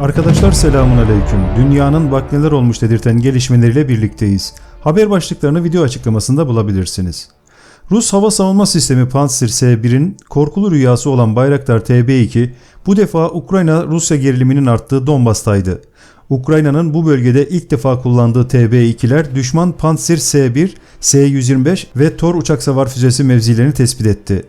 Arkadaşlar selamun aleyküm. Dünyanın bak neler olmuş dedirten gelişmeleriyle birlikteyiz. Haber başlıklarını video açıklamasında bulabilirsiniz. Rus hava savunma sistemi Pantsir S-1'in korkulu rüyası olan Bayraktar TB2 bu defa Ukrayna-Rusya geriliminin arttığı Donbas'taydı. Ukrayna'nın bu bölgede ilk defa kullandığı TB2'ler düşman Pantsir S-1, S-125 ve Tor uçak savar füzesi mevzilerini tespit etti.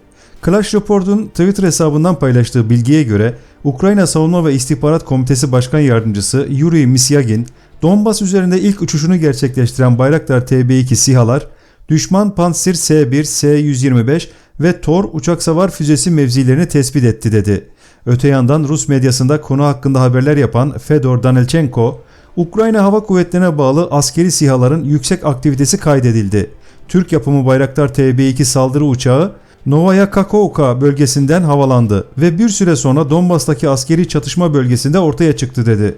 Clash Report'un Twitter hesabından paylaştığı bilgiye göre Ukrayna Savunma ve İstihbarat Komitesi Başkan Yardımcısı Yuri Misyagin, Donbas üzerinde ilk uçuşunu gerçekleştiren Bayraktar TB2 SİHA'lar, düşman Pantsir S-1, S-125 ve Tor uçak savar füzesi mevzilerini tespit etti dedi. Öte yandan Rus medyasında konu hakkında haberler yapan Fedor Danilchenko, Ukrayna Hava Kuvvetleri'ne bağlı askeri SİHA'ların yüksek aktivitesi kaydedildi. Türk yapımı Bayraktar TB2 saldırı uçağı Novaya Kakovka bölgesinden havalandı ve bir süre sonra Donbas'taki askeri çatışma bölgesinde ortaya çıktı dedi.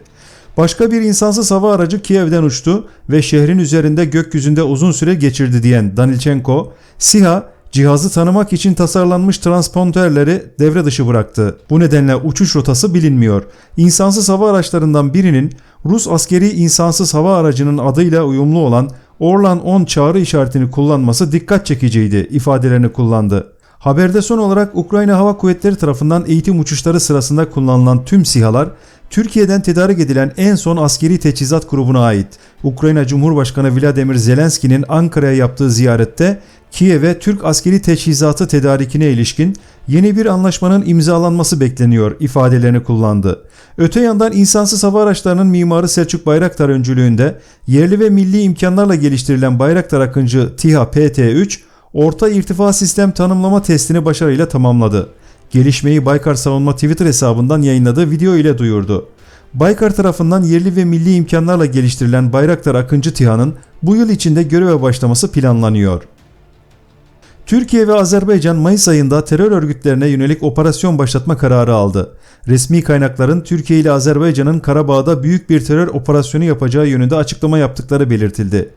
Başka bir insansız hava aracı Kiev'den uçtu ve şehrin üzerinde gökyüzünde uzun süre geçirdi diyen Danilchenko, SİHA cihazı tanımak için tasarlanmış transponderleri devre dışı bıraktı. Bu nedenle uçuş rotası bilinmiyor. İnsansız hava araçlarından birinin Rus askeri insansız hava aracının adıyla uyumlu olan Orlan 10 çağrı işaretini kullanması dikkat çekiciydi ifadelerini kullandı. Haberde son olarak Ukrayna Hava Kuvvetleri tarafından eğitim uçuşları sırasında kullanılan tüm SİHA'lar Türkiye'den tedarik edilen en son askeri teçhizat grubuna ait. Ukrayna Cumhurbaşkanı Vladimir Zelenski'nin Ankara'ya yaptığı ziyarette Kiev'e Türk askeri teçhizatı tedarikine ilişkin yeni bir anlaşmanın imzalanması bekleniyor ifadelerini kullandı. Öte yandan insansız hava araçlarının mimarı Selçuk Bayraktar öncülüğünde yerli ve milli imkanlarla geliştirilen Bayraktar Akıncı TİHA PT-3 orta irtifa sistem tanımlama testini başarıyla tamamladı. Gelişmeyi Baykar Savunma Twitter hesabından yayınladığı video ile duyurdu. Baykar tarafından yerli ve milli imkanlarla geliştirilen Bayraktar Akıncı TİHA'nın bu yıl içinde göreve başlaması planlanıyor. Türkiye ve Azerbaycan Mayıs ayında terör örgütlerine yönelik operasyon başlatma kararı aldı. Resmi kaynakların Türkiye ile Azerbaycan'ın Karabağ'da büyük bir terör operasyonu yapacağı yönünde açıklama yaptıkları belirtildi.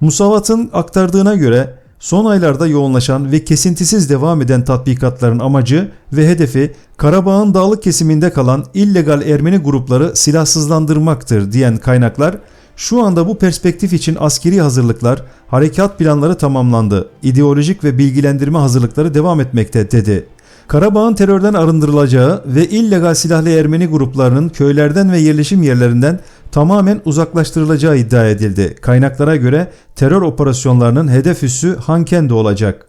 Musavat'ın aktardığına göre son aylarda yoğunlaşan ve kesintisiz devam eden tatbikatların amacı ve hedefi Karabağ'ın dağlık kesiminde kalan illegal Ermeni grupları silahsızlandırmaktır diyen kaynaklar şu anda bu perspektif için askeri hazırlıklar, harekat planları tamamlandı. İdeolojik ve bilgilendirme hazırlıkları devam etmekte dedi. Karabağ'ın terörden arındırılacağı ve illegal silahlı Ermeni gruplarının köylerden ve yerleşim yerlerinden tamamen uzaklaştırılacağı iddia edildi. Kaynaklara göre terör operasyonlarının hedef üssü Hankendi olacak.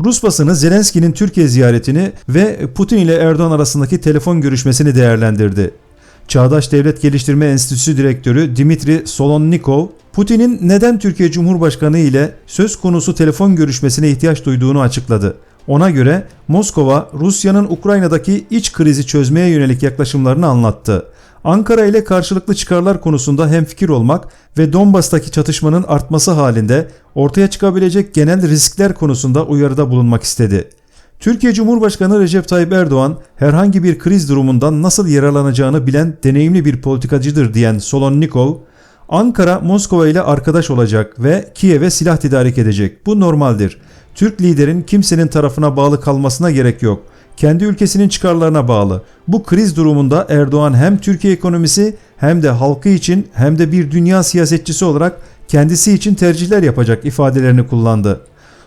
Rus basını Zelenski'nin Türkiye ziyaretini ve Putin ile Erdoğan arasındaki telefon görüşmesini değerlendirdi. Çağdaş Devlet Geliştirme Enstitüsü Direktörü Dimitri Solonnikov, Putin'in neden Türkiye Cumhurbaşkanı ile söz konusu telefon görüşmesine ihtiyaç duyduğunu açıkladı. Ona göre Moskova, Rusya'nın Ukrayna'daki iç krizi çözmeye yönelik yaklaşımlarını anlattı. Ankara ile karşılıklı çıkarlar konusunda hemfikir olmak ve Donbas'taki çatışmanın artması halinde ortaya çıkabilecek genel riskler konusunda uyarıda bulunmak istedi. Türkiye Cumhurbaşkanı Recep Tayyip Erdoğan herhangi bir kriz durumundan nasıl yararlanacağını bilen deneyimli bir politikacıdır diyen Solonnikov, Ankara Moskova ile arkadaş olacak ve Kiev'e silah tedarik edecek. Bu normaldir. Türk liderin kimsenin tarafına bağlı kalmasına gerek yok. Kendi ülkesinin çıkarlarına bağlı. Bu kriz durumunda Erdoğan hem Türkiye ekonomisi hem de halkı için hem de bir dünya siyasetçisi olarak kendisi için tercihler yapacak ifadelerini kullandı.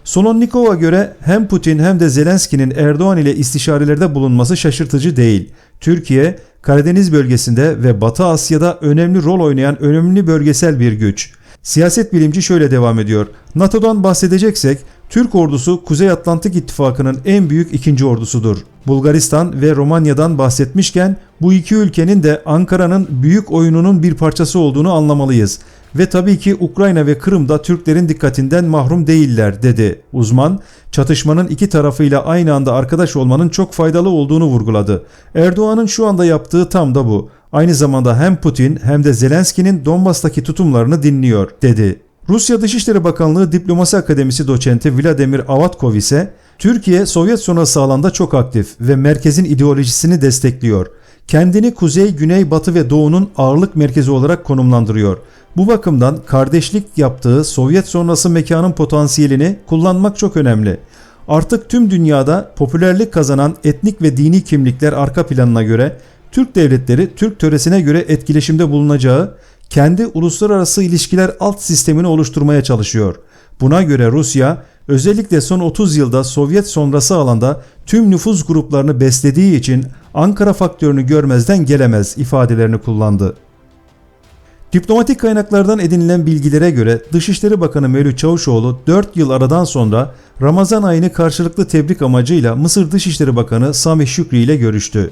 Solonnikov'a göre hem Putin hem de Zelenski'nin Erdoğan ile istişarelerde bulunması şaşırtıcı değil. Türkiye, Karadeniz bölgesinde ve Batı Asya'da önemli rol oynayan önemli bölgesel bir güç. Siyaset bilimci şöyle devam ediyor. NATO'dan bahsedeceksek Türk ordusu Kuzey Atlantik İttifakı'nın en büyük ikinci ordusudur. Bulgaristan ve Romanya'dan bahsetmişken bu iki ülkenin de Ankara'nın büyük oyununun bir parçası olduğunu anlamalıyız. Ve tabii ki Ukrayna ve Kırım'da Türklerin dikkatinden mahrum değiller dedi uzman. Çatışmanın iki tarafıyla aynı anda arkadaş olmanın çok faydalı olduğunu vurguladı. Erdoğan'ın şu anda yaptığı tam da bu. Aynı zamanda hem Putin hem de Zelenski'nin Donbas'taki tutumlarını dinliyor dedi. Rusya Dışişleri Bakanlığı Diplomasi Akademisi doçenti Vladimir Avatkov ise Türkiye Sovyet sonrası alanda çok aktif ve merkezin ideolojisini destekliyor. Kendini kuzey, güney, batı ve doğunun ağırlık merkezi olarak konumlandırıyor. Bu bakımdan kardeşlik yaptığı Sovyet sonrası mekanın potansiyelini kullanmak çok önemli. Artık tüm dünyada popülerlik kazanan etnik ve dini kimlikler arka planına göre Türk devletleri Türk töresine göre etkileşimde bulunacağı kendi uluslararası ilişkiler alt sistemini oluşturmaya çalışıyor. Buna göre Rusya özellikle son 30 yılda Sovyet sonrası alanda tüm nüfuz gruplarını beslediği için Ankara faktörünü görmezden gelemez ifadelerini kullandı. Diplomatik kaynaklardan edinilen bilgilere göre Dışişleri Bakanı Mevlüt Çavuşoğlu 4 yıl aradan sonra Ramazan ayını karşılıklı tebrik amacıyla Mısır Dışişleri Bakanı Samih Şükri ile görüştü.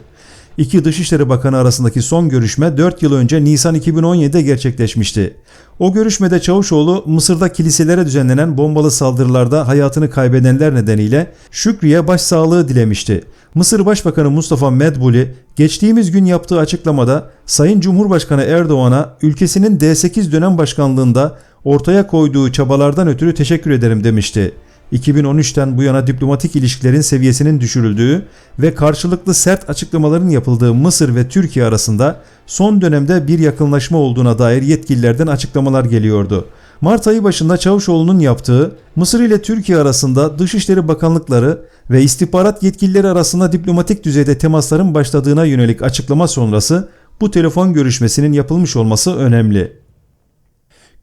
İki Dışişleri Bakanı arasındaki son görüşme 4 yıl önce Nisan 2017'de gerçekleşmişti. O görüşmede Çavuşoğlu Mısır'da kiliselere düzenlenen bombalı saldırılarda hayatını kaybedenler nedeniyle Şükri'ye başsağlığı dilemişti. Mısır Başbakanı Mustafa Medbuli geçtiğimiz gün yaptığı açıklamada Sayın Cumhurbaşkanı Erdoğan'a ülkesinin D8 dönem başkanlığında ortaya koyduğu çabalardan ötürü teşekkür ederim demişti. 2013'ten bu yana diplomatik ilişkilerin seviyesinin düşürüldüğü ve karşılıklı sert açıklamaların yapıldığı Mısır ve Türkiye arasında son dönemde bir yakınlaşma olduğuna dair yetkililerden açıklamalar geliyordu. Mart ayı başında Çavuşoğlu'nun yaptığı Mısır ile Türkiye arasında Dışişleri Bakanlıkları ve istihbarat yetkilileri arasında diplomatik düzeyde temasların başladığına yönelik açıklama sonrası bu telefon görüşmesinin yapılmış olması önemli.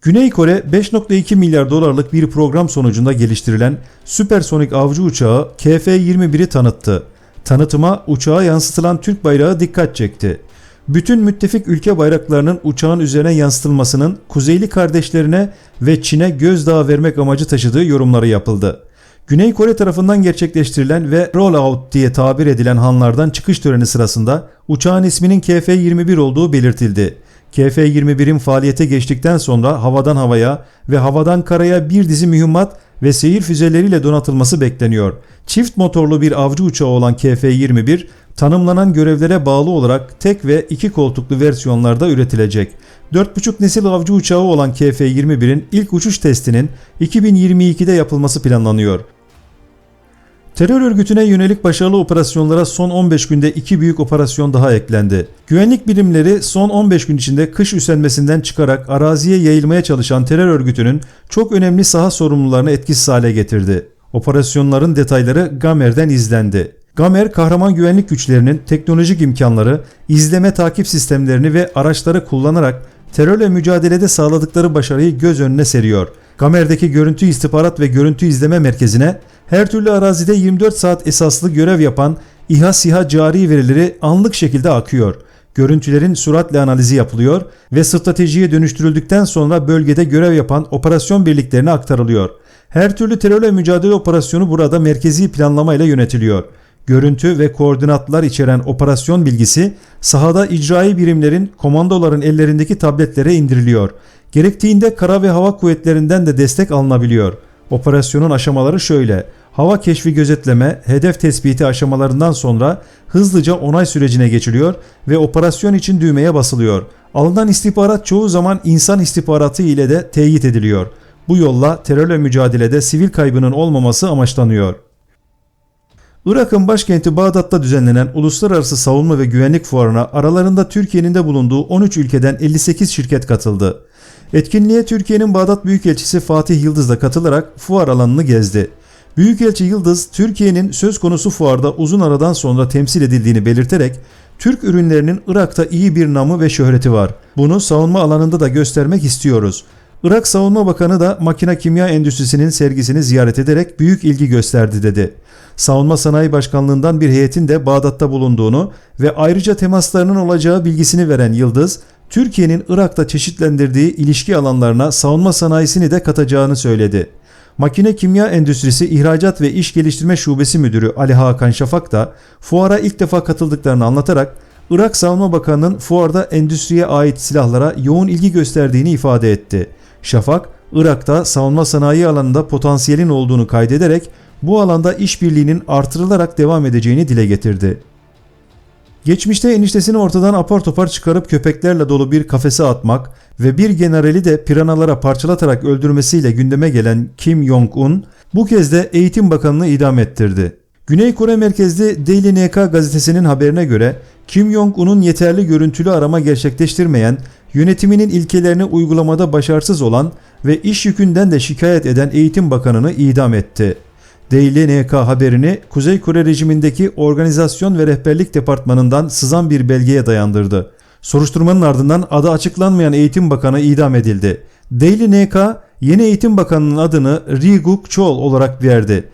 Güney Kore 5.2 milyar dolarlık bir program sonucunda geliştirilen süpersonik avcı uçağı KF-21'i tanıttı. Tanıtıma uçağa yansıtılan Türk bayrağı dikkat çekti. Bütün müttefik ülke bayraklarının uçağın üzerine yansıtılmasının kuzeyli kardeşlerine ve Çin'e gözdağı vermek amacı taşıdığı yorumları yapıldı. Güney Kore tarafından gerçekleştirilen ve rollout diye tabir edilen hanlardan çıkış töreni sırasında uçağın isminin KF-21 olduğu belirtildi. KF-21'in faaliyete geçtikten sonra havadan havaya ve havadan karaya bir dizi mühimmat ve seyir füzeleriyle donatılması bekleniyor. Çift motorlu bir avcı uçağı olan KF-21 tanımlanan görevlere bağlı olarak tek ve iki koltuklu versiyonlarda üretilecek. 4.5 nesil avcı uçağı olan KF-21'in ilk uçuş testinin 2022'de yapılması planlanıyor. Terör örgütüne yönelik başarılı operasyonlara son 15 günde iki büyük operasyon daha eklendi. Güvenlik birimleri son 15 gün içinde kış üsenmesinden çıkarak araziye yayılmaya çalışan terör örgütünün çok önemli saha sorumlularını etkisiz hale getirdi. Operasyonların detayları Gamer'den izlendi. Gamer, kahraman güvenlik güçlerinin teknolojik imkanları, izleme takip sistemlerini ve araçları kullanarak terörle mücadelede sağladıkları başarıyı göz önüne seriyor. Gamer'deki görüntü istihbarat ve görüntü izleme merkezine her türlü arazide 24 saat esaslı görev yapan İHA SİHA cari verileri anlık şekilde akıyor. Görüntülerin süratle analizi yapılıyor ve stratejiye dönüştürüldükten sonra bölgede görev yapan operasyon birliklerine aktarılıyor. Her türlü terörle mücadele operasyonu burada merkezi planlama ile yönetiliyor. Görüntü ve koordinatlar içeren operasyon bilgisi sahada icraî birimlerin, komandoların ellerindeki tabletlere indiriliyor. Gerektiğinde kara ve hava kuvvetlerinden de destek alınabiliyor. Operasyonun aşamaları şöyle. Hava keşfi gözetleme, hedef tespiti aşamalarından sonra hızlıca onay sürecine geçiliyor ve operasyon için düğmeye basılıyor. Alınan istihbarat çoğu zaman insan istihbaratı ile de teyit ediliyor. Bu yolla terörle mücadelede sivil kaybının olmaması amaçlanıyor. Irak'ın başkenti Bağdat'ta düzenlenen Uluslararası Savunma ve Güvenlik Fuarı'na aralarında Türkiye'nin de bulunduğu 13 ülkeden 58 şirket katıldı. Etkinliğe Türkiye'nin Bağdat Büyükelçisi Fatih Yıldız da katılarak fuar alanını gezdi. Büyükelçi Yıldız, Türkiye'nin söz konusu fuarda uzun aradan sonra temsil edildiğini belirterek, Türk ürünlerinin Irak'ta iyi bir namı ve şöhreti var. Bunu savunma alanında da göstermek istiyoruz. Irak Savunma Bakanı da makine kimya endüstrisinin sergisini ziyaret ederek büyük ilgi gösterdi dedi. Savunma Sanayi Başkanlığından bir heyetin de Bağdat'ta bulunduğunu ve ayrıca temaslarının olacağı bilgisini veren Yıldız, Türkiye'nin Irak'ta çeşitlendirdiği ilişki alanlarına savunma sanayisini de katacağını söyledi. Makine Kimya Endüstrisi İhracat ve İş Geliştirme Şubesi Müdürü Ali Hakan Şafak da fuara ilk defa katıldıklarını anlatarak Irak Savunma Bakanı'nın fuarda endüstriye ait silahlara yoğun ilgi gösterdiğini ifade etti. Şafak, Irak'ta savunma sanayi alanında potansiyelin olduğunu kaydederek bu alanda işbirliğinin artırılarak devam edeceğini dile getirdi. Geçmişte eniştesini ortadan apar topar çıkarıp köpeklerle dolu bir kafese atmak ve bir generali de piranalara parçalatarak öldürmesiyle gündeme gelen Kim Jong-un bu kez de Eğitim Bakanı'nı idam ettirdi. Güney Kore merkezli Daily NK gazetesinin haberine göre Kim Jong-un'un yeterli görüntülü arama gerçekleştirmeyen, yönetiminin ilkelerini uygulamada başarısız olan ve iş yükünden de şikayet eden Eğitim Bakanı'nı idam etti. Daily NK haberini Kuzey Kore rejimindeki Organizasyon ve Rehberlik Departmanı'ndan sızan bir belgeye dayandırdı. Soruşturmanın ardından adı açıklanmayan Eğitim Bakanı idam edildi. Daily NK yeni Eğitim Bakanı'nın adını Ri Guk Chol olarak verdi.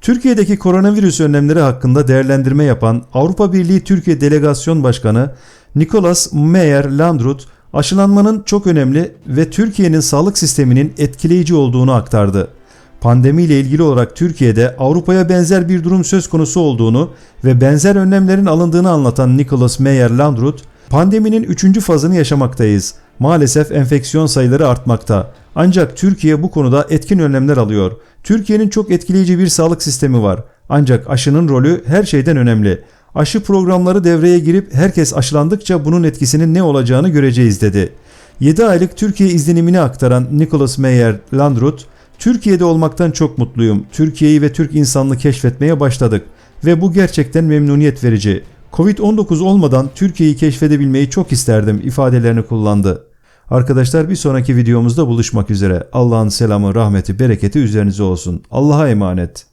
Türkiye'deki koronavirüs önlemleri hakkında değerlendirme yapan Avrupa Birliği Türkiye Delegasyon Başkanı Nicolas Meyer-Landrut, aşılanmanın çok önemli ve Türkiye'nin sağlık sisteminin etkileyici olduğunu aktardı. Pandemiyle ilgili olarak Türkiye'de Avrupa'ya benzer bir durum söz konusu olduğunu ve benzer önlemlerin alındığını anlatan Nicolas Meyer-Landrut, pandeminin 3. fazını yaşamaktayız. Maalesef enfeksiyon sayıları artmakta. Ancak Türkiye bu konuda etkin önlemler alıyor. Türkiye'nin çok etkileyici bir sağlık sistemi var. Ancak aşının rolü her şeyden önemli. Aşı programları devreye girip herkes aşılandıkça bunun etkisinin ne olacağını göreceğiz dedi. 7 aylık Türkiye izlenimini aktaran Nicholas Meyer Landrut, Türkiye'de olmaktan çok mutluyum. Türkiye'yi ve Türk insanını keşfetmeye başladık ve bu gerçekten memnuniyet verici. Covid-19 olmadan Türkiye'yi keşfedebilmeyi çok isterdim ifadelerini kullandı. Arkadaşlar bir sonraki videomuzda buluşmak üzere. Allah'ın selamı, rahmeti, bereketi üzerinize olsun. Allah'a emanet.